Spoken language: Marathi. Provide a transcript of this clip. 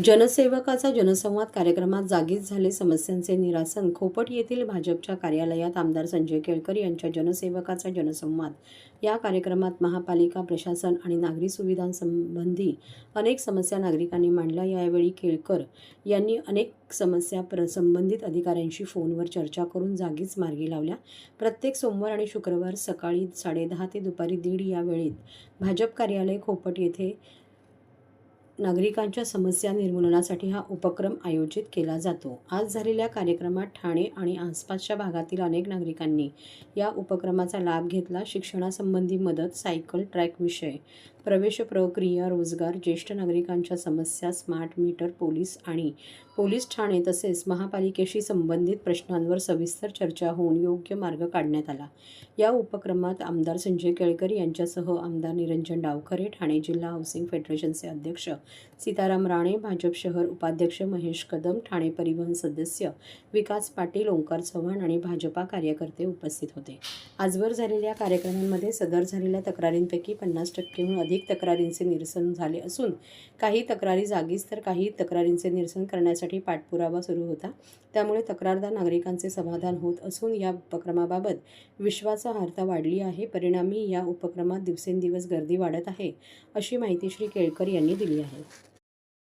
जनसेवकाचा जनसंवाद कार्यक्रमात जागीच झाले. समस्यांचे निरासन. खोपट येथील भाजपच्या कार्यालयात आमदार संजय केळकर यांच्या जनसेवकाचा जनसंवाद. या कार्यक्रमात महापालिका प्रशासन आणि नागरी सुविधांसंबंधी अनेक समस्या नागरिकांनी मांडल्या. यावेळी केळकर यांनी अनेक समस्या प्र संबंधित अधिकाऱ्यांशी फोनवर चर्चा करून जागीच मार्गी लावल्या. प्रत्येक सोमवार आणि शुक्रवार सकाळी साडेदहा ते दुपारी दीड या वेळेत भाजप कार्यालय खोपट येथे नागरिकांच्या समस्या निर्मूलनासाठी हा उपक्रम आयोजित केला जातो. आज झालेल्या कार्यक्रमात ठाणे आणि आसपासच्या भागातील अनेक नागरिकांनी या उपक्रमाचा लाभ घेतला. शिक्षणासंबंधी मदत सायकल ट्रॅक विषय प्रवेश प्रक्रिया रोजगार ज्येष्ठ नागरिकांच्या समस्या स्मार्ट मीटर पोलीस आणि पोलीस ठाणे तसेच महापालिकेशी संबंधित प्रश्नांवर सविस्तर चर्चा होऊन योग्य मार्ग काढण्यात आला. या उपक्रमात आमदार संजय केळकर यांच्यासह आमदार निरंजन डावखरे ठाणे जिल्हा हाऊसिंग फेडरेशनचे अध्यक्ष सीताराम राणे भाजप शहर उपाध्यक्ष महेश कदम ठाणे परिवहन सदस्य विकास पाटील ओंकार चव्हाण आणि भाजपा कार्यकर्ते उपस्थित होते. आजवर झालेल्या कार्यक्रमांमध्ये सदर झालेल्या तक्रारींपैकी पन्नास टक्केहून अधिक तक्रारींचे निरसन झाले असून काही तक्रारी जागीच तर काही तक्रारींचे निरसन करण्यासाठी पाठपुरावा सुरू होता. त्यामुळे तक्रारदार नागरिकांचे समाधान होत असून या उपक्रमाबाबत विश्वाचा वाढली आहे. परिणामी या उपक्रमात दिवसेंदिवस गर्दी वाढत आहे अशी माहिती श्री केळकर यांनी दिली आहे.